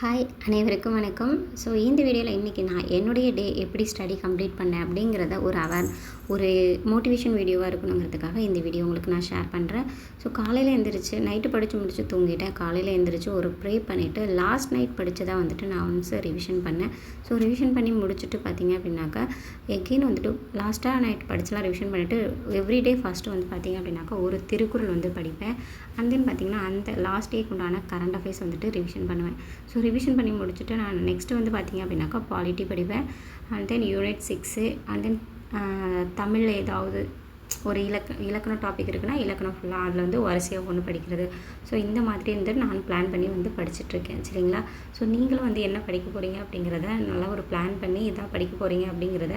Hi அனைவருக்கும் வணக்கம். So இந்த வீடியோவில் இன்றைக்கி நான் என்னுடைய டே எப்படி ஸ்டடி கம்ப்ளீட் பண்ணேன் அப்படிங்கிறத ஒரு அவர் ஒரு மோட்டிவேஷன் வீடியோவாக இருக்கணுங்கிறதுக்காக இந்த வீடியோ உங்களுக்கு நான் ஷேர் பண்ணுறேன் ஸோ காலையில் எழுந்திரிச்சு நைட்டு படித்து முடிச்சு தூங்கிட்டேன். காலையில் எழுந்திரிச்சு ஒரு ப்ரே பண்ணிவிட்டு லாஸ்ட் நைட் படித்ததாக வந்துட்டு நான் வந்து ரிவிஷன் பண்ணேன். ஸோ ரிவிஷன் பண்ணி முடிச்சுட்டு பார்த்தீங்க அப்படின்னாக்கா எகெயின் வந்துட்டு லாஸ்ட்டாக நைட் படிச்சலாம் ரிவிஷன் பண்ணிவிட்டு எவ்ரிடே ஃபஸ்ட்டு வந்து பார்த்தீங்க அப்படின்னாக்கா ஒரு திருக்குறள் வந்து படிப்பேன். அண்ட் தென் பார்த்தீங்கன்னா அந்த லாஸ்ட் டேக்கு உண்டான கரண்ட் அஃபேர்ஸ் வந்துட்டு ரிவிஷன் பண்ணுவேன். ஸோ ரிவிஷன் பண்ணி முடிச்சுட்டு நான் நெக்ஸ்ட்டு வந்து பார்த்தீங்க அப்படின்னாக்கா பாலிட்டி படிப்பேன். And then unit six and then தமிழில் ஏதாவது ஒரு இலக்க இலக்கண டாபிக் இருக்குன்னா இலக்கணம் ஃபுல்லாக அதில் வந்து வரிசையாக ஒன்று படிக்கிறது. ஸோ இந்த மாதிரி வந்து நான் பிளான் பண்ணி வந்து படிச்சுட்ருக்கேன் சரிங்களா? ஸோ நீங்களும் வந்து என்ன படிக்க போகிறீங்க அப்படிங்கிறத நல்லா ஒரு பிளான் பண்ணி இதான் படிக்க போகிறீங்க அப்படிங்கிறத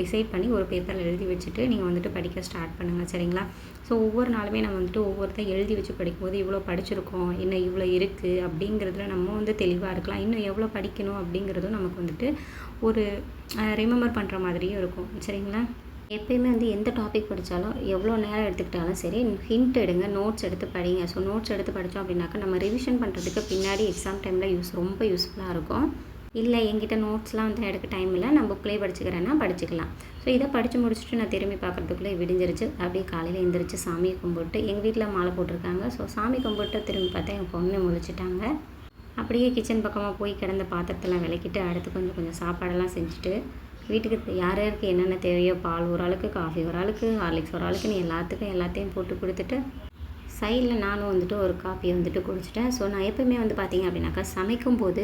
டிசைட் பண்ணி ஒரு பேப்பரில் எழுதி வச்சுட்டு நீங்கள் வந்துட்டு படிக்க ஸ்டார்ட் பண்ணுங்கள் சரிங்களா? ஸோ ஒவ்வொரு நாளுமே நம்ம வந்துட்டு ஒவ்வொருத்தர் எழுதி வச்சு படிக்கும்போது இவ்வளோ படிச்சிருக்கோம் என்ன இவ்வளோ இருக்குது அப்படிங்கிறதுல நம்ம வந்து தெளிவாக இருக்கலாம். இன்னும் எவ்வளோ படிக்கணும் அப்படிங்கிறதும் நமக்கு வந்துட்டு ஒரு ரிமெம்பர் பண்ணுற மாதிரியும் இருக்கும். சரிங்களா? எப்பயுமே வந்து எந்த டாபிக் படித்தாலும் எவ்வளோ நேரம் எடுத்துக்கிட்டாலும் சரி ஹிண்ட் எடுங்க நோட்ஸ் எடுத்து படிங்க. ஸோ நோட்ஸ் எடுத்து படித்தோம் அப்படின்னாக்கா நம்ம ரிவிஷன் பண்ணுறதுக்கு பின்னாடி எக்ஸாம் டைமில் யூஸ் ரொம்ப யூஸ்ஃபுல்லாக இருக்கும். இல்லை எங்கிட்ட நோட்ஸ்லாம் வந்து எடுக்க டைம் இல்லை நான் புக்லேயே படிச்சுக்கிறேன்னா படிச்சுக்கலாம். ஸோ இதை படித்து முடிச்சுட்டு நான் திரும்பி பார்க்குறதுக்குள்ளே விடிஞ்சிருச்சு. அப்படியே காலையில் எழுந்திரிச்சு சாமியை கும்பிட்டு எங்கள் வீட்டில் மாலை போட்டிருக்காங்க. ஸோ சாமி கும்பிட்டு திரும்பி பார்த்தா எங்கள் பொண்ணு முழிச்சிட்டாங்க. அப்படியே கிச்சன் பக்கமாக போய் கிடந்த பாத்திரத்தெல்லாம் விளக்கிட்டு அடுத்து கொஞ்சம் கொஞ்சம் சாப்பாடெல்லாம் செஞ்சுட்டு வீட்டுக்கு யார் யாருக்கு என்னென்ன தேவையோ பால் ஒரு ஆளுக்கு காஃபி ஒரு ஆளுக்கு ஹார்லிக்ஸ் ஒரு ஆளுக்கு நீ எல்லாத்துக்கும் எல்லாத்தையும் போட்டு கொடுத்துட்டு சைடில் நானும் வந்துட்டு ஒரு காஃபியை வந்துட்டு குடிச்சிட்டேன். ஸோ நான் எப்போயுமே வந்து பார்த்தீங்க அப்படின்னாக்கா சமைக்கும் போது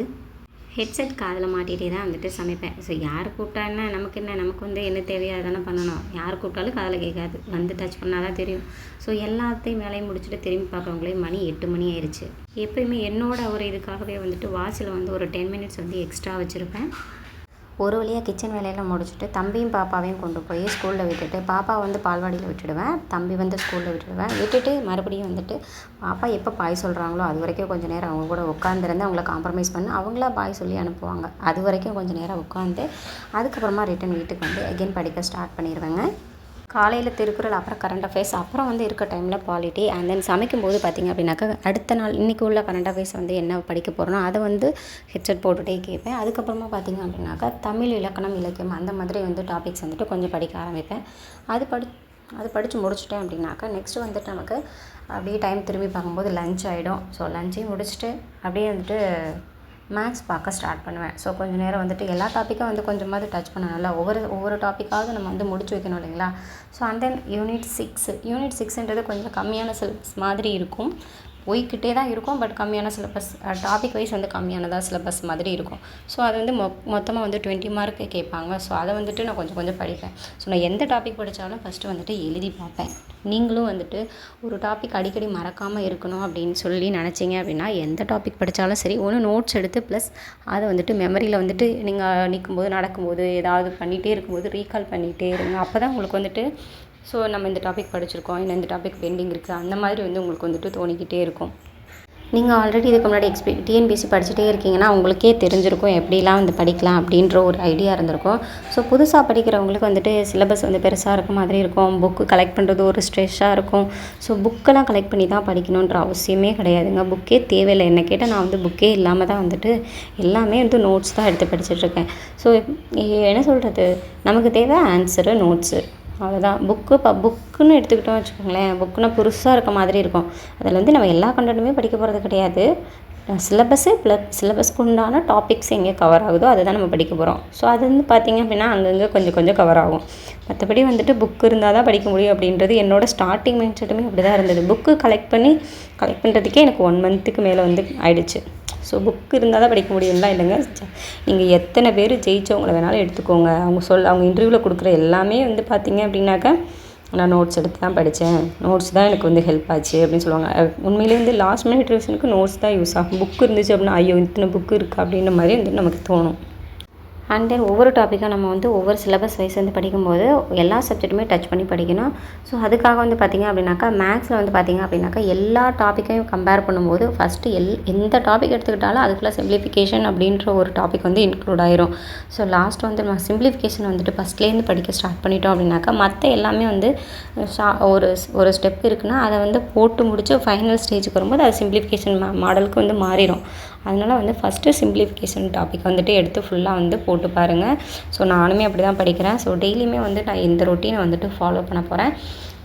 ஹெட்செட் காதில் மாட்டிகிட்டே தான் வந்துட்டு சமைப்பேன். ஸோ யார் கூப்பிட்டா என்ன நமக்கு என்ன நமக்கு வந்து என்ன தேவையோ தானே பண்ணணும். யார் கூப்பிட்டாலும் காதில் கேட்காது. வந்து டச் பண்ணால் தான் தெரியும். ஸோ எல்லாத்தையும் வேலையை முடிச்சுட்டு திரும்பி பார்க்குறவங்களே மணி எட்டு மணி ஆயிடுச்சு எப்போயுமே என்னோட ஒரு இதுக்காகவே வந்துட்டு வாட்சில் வந்து ஒரு டென் மினிட்ஸ் வந்து எக்ஸ்ட்ரா வச்சுருப்பேன். ஒரு வழியாக கிச்சன் வேலையெல்லாம் முடிச்சுட்டு தம்பியும் பாப்பாவையும் கொண்டு போய் ஸ்கூலில் விட்டுட்டு பாப்பா வந்து பால்வாடியில் விட்டுடுவேன். தம்பி வந்து ஸ்கூலில் விட்டுடுவேன். விட்டுட்டு மறுபடியும் வந்துட்டு பாப்பா எப்போ பாய் சொல்கிறாங்களோ அது வரைக்கும் கொஞ்சம் நேரம் அவங்க கூட உட்காந்துருந்து அவங்கள காம்ப்ரமைஸ் பண்ணி அவங்களா பாய் சொல்லி அனுப்புவாங்க. அது வரைக்கும் கொஞ்சம் நேரம் உட்காந்து அதுக்கப்புறமா ரிட்டன் வீட்டுக்கு வந்து அகெயின் படிக்க ஸ்டார்ட் பண்ணிடுவேங்க காலையில் திருக்குறள் அப்புறம் கரண்ட் அஃபேர்ஸ் அப்புறம் வந்து இருக்க டைமில் பாலிட்டி அண்ட் தென் சமைக்கும்போது பார்த்திங்க அப்படின்னாக்கா அடுத்த நாள் இன்றைக்கி உள்ள கரண்ட் அஃபேர்ஸ் வந்து என்ன படிக்க போகிறோனோ அதை வந்து ஹெட்செட் போட்டுகிட்டே கேட்பேன். அதுக்கப்புறமா பார்த்திங்க அப்படின்னாக்கா தமிழ் இலக்கணம் இலக்கியம் அந்த மாதிரி வந்து டாபிக்ஸ் வந்துட்டு கொஞ்சம் படிக்க ஆரம்பிப்பேன். அது படி அது படித்து முடிச்சுட்டேன் அப்படின்னாக்கா நெக்ஸ்ட்டு வந்துட்டு நமக்கு அப்படியே டைம் திரும்பி பார்க்கும்போது லஞ்ச் ஆகிடும் ஸோ லஞ்சையும் முடிச்சுட்டு அப்படியே வந்துட்டு மேக்ஸ் பார்க்க ஸ்டார்ட் பண்ணுவேன். ஸோ கொஞ்சம் நேரம் வந்துட்டு எல்லா டாப்பிக்கும் வந்து கொஞ்சமாவது டச் பண்ணணும்ல ஒவ்வொரு ஒவ்வொரு டாப்பிக்காவது நம்ம வந்து முடிச்சு வைக்கணும் இல்லைங்களா? So and then unit six unit சிக்ஸ்ன்றது கொஞ்சம் கம்மியான சிலபஸ் மாதிரி இருக்கும். போய்கிட்டே தான் இருக்கும். பட் கம்மியான சிலபஸ் டாபிக் வைஸ் வந்து கம்மியானதாக சிலபஸ் மாதிரி இருக்கும். ஸோ அது வந்து மொ மொத்தமாக வந்து டுவெண்ட்டி மார்க்கு கேட்பாங்க. ஸோ அதை வந்துட்டு நான் கொஞ்சம் கொஞ்சம் படிப்பேன். ஸோ நான் எந்த டாபிக் படித்தாலும் ஃபஸ்ட்டு வந்துட்டு எழுதி பார்ப்பேன். நீங்களும் வந்துட்டு ஒரு டாபிக் அடிக்கடி மறக்காமல் இருக்கணும் அப்படின்னு சொல்லி நினச்சிங்க அப்படின்னா எந்த டாபிக் படித்தாலும் சரி ஒன்று நோட்ஸ் எடுத்து ப்ளஸ் அதை வந்துட்டு மெமரியில் வந்துட்டு நீங்கள் நிற்கும்போது நடக்கும்போது ஏதாவது பண்ணிகிட்டே இருக்கும்போது ரீகால் பண்ணிகிட்டே இருங்க. அப்போ தான் உங்களுக்கு வந்துட்டு ஸோ நம்ம இந்த டாபிக் படிச்சிருக்கோம். இல்லை இந்த டாபிக் பெண்டிங் இருக்குது அந்த மாதிரி வந்து உங்களுக்கு வந்துட்டு தோணிக்கிட்டே இருக்கும். நீங்கள் ஆல்ரெடி இதுக்கு முன்னாடி எக்ஸ்பி டிஎன்பிசி படிச்சுட்டே இருக்கீங்கன்னா உங்களுக்கே தெரிஞ்சிருக்கும் எப்படிலாம் வந்து படிக்கலாம் அப்படின்ற ஒரு ஐடியா இருந்திருக்கும். ஸோ புதுசாக படிக்கிறவங்களுக்கு வந்துட்டு சிலபஸ் வந்து பெருசாக இருக்க மாதிரி இருக்கும். புக்கு கலெக்ட் பண்ணுறது ஒரு ஸ்ட்ரெஸ்ஸாக இருக்கும். ஸோ புக்கெல்லாம் கலெக்ட் பண்ணி தான் படிக்கணுன்ற அவசியமே கிடையாதுங்க. புக்கே தேவையில்லை. என்ன கேட்டால் நான் வந்து புக்கே இல்லாமல் தான் வந்துட்டு எல்லாமே வந்து நோட்ஸ் தான் எடுத்து படிச்சுட்ருக்கேன் ஸோ என்ன சொல்கிறது நமக்கு தேவை ஆன்சரு நோட்ஸு அவ்வளோதான் புக்கு இப்போ புக்குன்னு எடுத்துக்கிட்டோம் வச்சுக்கோங்களேன். புக்குன்னா புதுசாக இருக்க மாதிரி இருக்கும். அதில் வந்து நம்ம எல்லா கண்டென்ட்டுமே படிக்க போகிறது கிடையாது. சிலபஸ்ஸு ப்ளஸ் சிலபஸ்க்கு உண்டான டாபிக்ஸ் எங்கே கவர் ஆகுதோ அதை தான் நம்ம படிக்க போகிறோம் ஸோ அது வந்து பார்த்திங்க அப்படின்னா அங்கங்கே கொஞ்சம் கொஞ்சம் கவர் ஆகும். மற்றபடி வந்துட்டு புக் இருந்தால் தான் படிக்க முடியும் அப்படின்றது என்னோடய ஸ்டார்டிங் மைண்ட் செட்டுமே அப்படி தான் இருந்தது. புக்கு கலெக்ட் பண்ணி கலெக்ட் பண்ணுறதுக்கே எனக்கு ஒன் மந்த்துக்கு மேலே வந்து ஆயிடுச்சு. ஸோ புக் இருந்தால் தான் படிக்க முடியும்லாம் இல்லைங்க. நீங்கள் எத்தனை பேர் ஜெயிச்சவங்கள வேணாலும் எடுத்துக்கோங்க. அவங்க சொல் அவங்க இன்டர்வியூவில் கொடுக்குற எல்லாமே வந்து பார்த்தீங்க அப்படின்னாக்கா நான் நோட்ஸ் எடுத்து தான் படித்தேன் நோட்ஸ் தான் எனக்கு வந்து ஹெல்ப் ஆச்சு அப்படின்னு சொல்லுவாங்க. உண்மையிலே வந்து லாஸ்ட் மினிட் ரிவிஷனுக்கு நோட்ஸ் தான் யூஸ் ஆகும். புக் இருந்துச்சு அப்படின்னா ஐயோ இத்தனை புக்கு இருக்குது அப்படின்ற மாதிரி வந்து நமக்கு தோணும். அண்ட் தென் ஒவ்வொரு டாப்பிக்காக நம்ம வந்து ஒவ்வொரு சிலபஸ் வைஸ் வந்து படிக்கும்போது எல்லா சப்ஜெக்ட்டுமே டச் பண்ணி படிக்கணும். ஸோ அதுக்காக வந்து பார்த்திங்க அப்படின்னாக்கா மேக்ஸில் வந்து பார்த்திங்க அப்படின்னாக்கா எல்லா டாப்பிக்கையும் கம்பேர் பண்ணும்போது ஃபஸ்ட்டு எல் எந்த டாபிக் எடுத்துக்கிட்டாலும் அதுக்குள்ளே சிம்பிளிஃபிகேஷன் அப்படின்ற ஒரு டாபிக் வந்து இன்க்ளூட் ஆயிரும். ஸோ லாஸ்ட் வந்து நம்ம சிம்பிளிஃபிகேஷன் வந்துட்டு ஃபஸ்ட்லேருந்து படிக்க ஸ்டார்ட் பண்ணிட்டோம் அப்படின்னாக்கா மற்ற எல்லாமே வந்து ஒரு ஒரு ஸ்டெப் இருக்குன்னா அதை வந்து போட்டு முடிச்சு ஃபைனல் ஸ்டேஜுக்கு வரும்போது அது சிம்பிளிஃபிகேஷன் மாடலுக்கு வந்து மாறிடும் அதனால் வந்து ஃபஸ்ட்டு சிம்பிளிஃபிகேஷன் டாபிக் வந்துட்டு எடுத்து ஃபுல்லாக வந்து போட்டு பாருங்கள் ஸோ நானுமே அப்படி தான் படிக்கிறேன். ஸோ டெய்லியுமே வந்து நான் இந்த ரொட்டீனை வந்துட்டு ஃபாலோ பண்ண போகிறேன்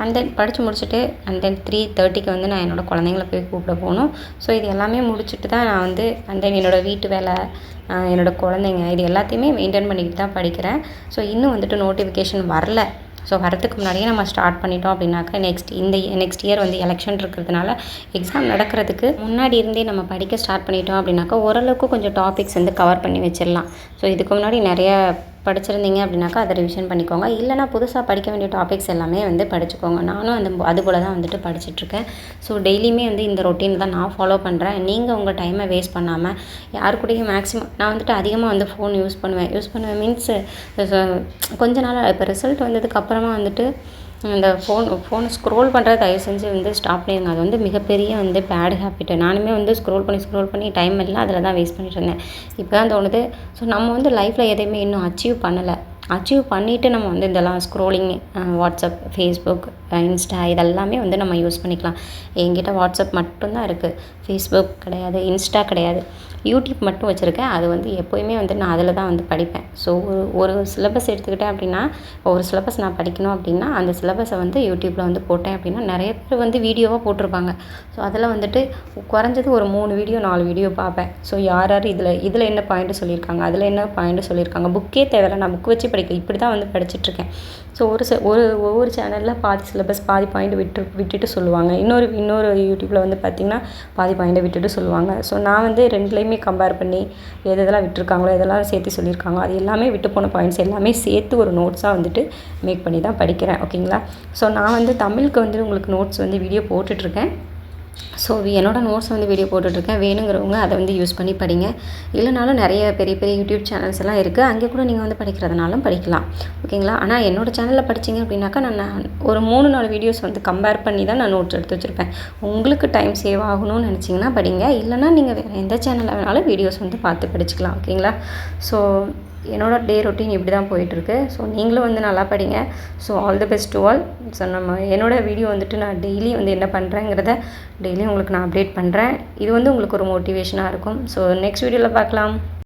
அண்ட் தென் படித்து முடிச்சுட்டு அண்ட் தென் த்ரீ தேர்ட்டிக்கு வந்து நான் என்னோடய குழந்தைங்கள போய் கூப்பிட போகணும். ஸோ இது எல்லாமே முடிச்சுட்டு தான் நான் வந்து அண்ட் தென் என்னோடய வீட்டு வேலை என்னோடய குழந்தைங்க இது எல்லாத்தையுமே மெயின்டைன் பண்ணிக்கிட்டு தான் படிக்கிறேன். ஸோ இன்னும் வந்துட்டு நோட்டிஃபிகேஷன் வரல. ஸோ வரதுக்கு முன்னாடியே நம்ம ஸ்டார்ட் பண்ணிட்டோம் அப்படின்னாக்கா நெக்ஸ்ட் இந்த நெக்ஸ்ட் இயர் வந்து எலெக்ஷன் இருக்கிறதுனால எக்ஸாம் நடக்கிறதுக்கு முன்னாடி இருந்தே நம்ம படிக்க ஸ்டார்ட் பண்ணிட்டோம் அப்படின்னாக்கா ஓரளவுக்கு கொஞ்சம் டாபிக்ஸ் வந்து கவர் பண்ணி வச்சிடலாம். ஸோ இதுக்கு முன்னாடி நிறைய படிச்சிருந்தீங்க அப்படின்னாக்கா அதை ரிவிஷன் பண்ணிக்கோங்க. இல்லைனா புதுசாக படிக்க வேண்டிய டாபிக்ஸ் எல்லாமே வந்து படிச்சுக்கோங்க. நானும் அந்த அது போல் தான் வந்துட்டு படிச்சுட்ருக்கேன். ஸோ டெய்லியுமே வந்து இந்த ரொட்டீன் தான் நான் ஃபாலோ பண்ணுறேன் நீங்கள் உங்கள் டைமை வேஸ்ட் பண்ணாமல் யார் கூடயும் மேக்ஸிமம் நான் வந்துட்டு அதிகமாக வந்து ஃபோன் யூஸ் பண்ணுவேன். யூஸ் பண்ணுவேன் மீன்ஸ் கொஞ்ச நாள் இப்போ ரிசல்ட் வந்ததுக்கு அப்புறமா வந்துட்டு இந்த ஃபோன் ஃபோனை ஸ்க்ரோல் பண்ணுறத தயவு செஞ்சு வந்து ஸ்டாப் பண்ணிடுங்க அது வந்து மிகப்பெரிய வந்து பேட் ஹேபிட்டு நானுமே வந்து ஸ்க்ரோல் பண்ணி ஸ்க்ரோல் பண்ணி டைம் எல்லாம் அதில் தான் வேஸ்ட் பண்ணிட்டு இருந்தேன். இப்போ தான் தோணுது. ஸோ நம்ம வந்து லைஃப்பில் எதையுமே இன்னும் அச்சீவ் பண்ணலை. அச்சீவ் பண்ணிவிட்டு நம்ம வந்து இதெல்லாம் ஸ்க்ரோலிங் வாட்ஸ்அப் ஃபேஸ்புக் இன்ஸ்டா இதெல்லாமே வந்து நம்ம யூஸ் பண்ணிக்கலாம். என்கிட்ட வாட்ஸ்அப் மட்டும்தான் இருக்குது ஃபேஸ்புக் கிடையாது இன்ஸ்டா கிடையாது. யூடியூப் மட்டும் வச்சுருக்கேன். அது வந்து எப்போயுமே வந்து நான் அதில் தான் வந்து படிப்பேன். ஸோ ஒரு ஒரு சிலபஸ் எடுத்துக்கிட்டேன் அப்படின்னா ஒரு சிலபஸ் நான் படிக்கணும் அப்படின்னா அந்த சிலபஸை வந்து யூடியூப்பில் வந்து போட்டேன் அப்படின்னா நிறைய பேர் வந்து வீடியோவாக போட்டிருப்பாங்க. ஸோ அதில் வந்துட்டு குறைஞ்சது ஒரு மூணு வீடியோ நாலு வீடியோ பார்ப்பேன். ஸோ யார் யார் இதில் இதில் என்ன பாயிண்ட்டு சொல்லியிருக்காங்க அதில் என்ன பாயிண்ட்டு சொல்லியிருக்காங்க புக்கே தேவையில்ல. நான் புக் வச்சு படிக்க இப்படி தான் வந்து படிச்சுட்ருக்கேன் ஸோ ஒரு ச ஒரு ஒவ்வொரு சேனலில் பாதி சிலபஸ் பாதி பாயிண்ட் விட்டு விட்டுட்டு சொல்லுவாங்க. இன்னொரு இன்னொரு யூடியூப்பில் வந்து பார்த்திங்கன்னா பாதி பாயிண்ட்டை விட்டுட்டு சொல்லுவாங்க. ஸோ நான் வந்து ரெண்டுலேயுமே கம்பேர் பண்ணி எது எதெல்லாம் விட்டுருக்காங்களோ எதெல்லாம் சேர்த்து சொல்லியிருக்காங்களோ அது எல்லாமே விட்டு போன பாயிண்ட்ஸ் எல்லாமே சேர்த்து ஒரு நோட்ஸாக வந்துட்டு மேக் பண்ணி தான் படிக்கிறேன். ஓகேங்களா ஸோ நான் வந்து தமிழுக்கு வந்து உங்களுக்கு நோட்ஸ் வந்து வீடியோ போட்டுட்ருக்கேன் ஸோ என்னோடய நோட்ஸ் வந்து வீடியோ போட்டுட்ருக்கேன் வேணுங்கிறவங்க அதை வந்து யூஸ் பண்ணி படிங்க. இல்லைனாலும் நிறைய பெரிய பெரிய யூடியூப் சேனல்ஸ் எல்லாம் இருக்குது அங்கே கூட நீங்கள் வந்து படிக்கிறதுனாலும் படிக்கலாம். ஓகேங்களா ஆனால் என்னோடய சேனலில் படிச்சிங்க அப்படின்னாக்கா நான் ஒரு மூணு நாலு வீடியோஸ் வந்து கம்பேர் பண்ணி தான் நான் நோட்ஸ் எடுத்து வச்சுருப்பேன். உங்களுக்கு டைம் சேவ் ஆகணும்னு நினச்சிங்கன்னா படிங்க. இல்லைனா நீங்கள் வேறு எந்த சேனலில் வேணாலும் வீடியோஸ் வந்து பார்த்து படிச்சுக்கலாம். ஓகேங்களா ஸோ என்னோடய டே ரொட்டீன் இப்படி தான் போயிட்டுருக்கு. ஸோ நீங்களும் வந்து நல்லா படிங்க. So all the best to all so நம்ம என்னோடய வீடியோ வந்துட்டு நான் டெய்லி வந்து என்ன பண்ணுறேங்கிறத டெய்லியும் உங்களுக்கு நான் அப்டேட் பண்ணுறேன் இது வந்து உங்களுக்கு ஒரு மோட்டிவேஷனாக இருக்கும். ஸோ நெக்ஸ்ட் வீடியோவில் பார்க்கலாம்.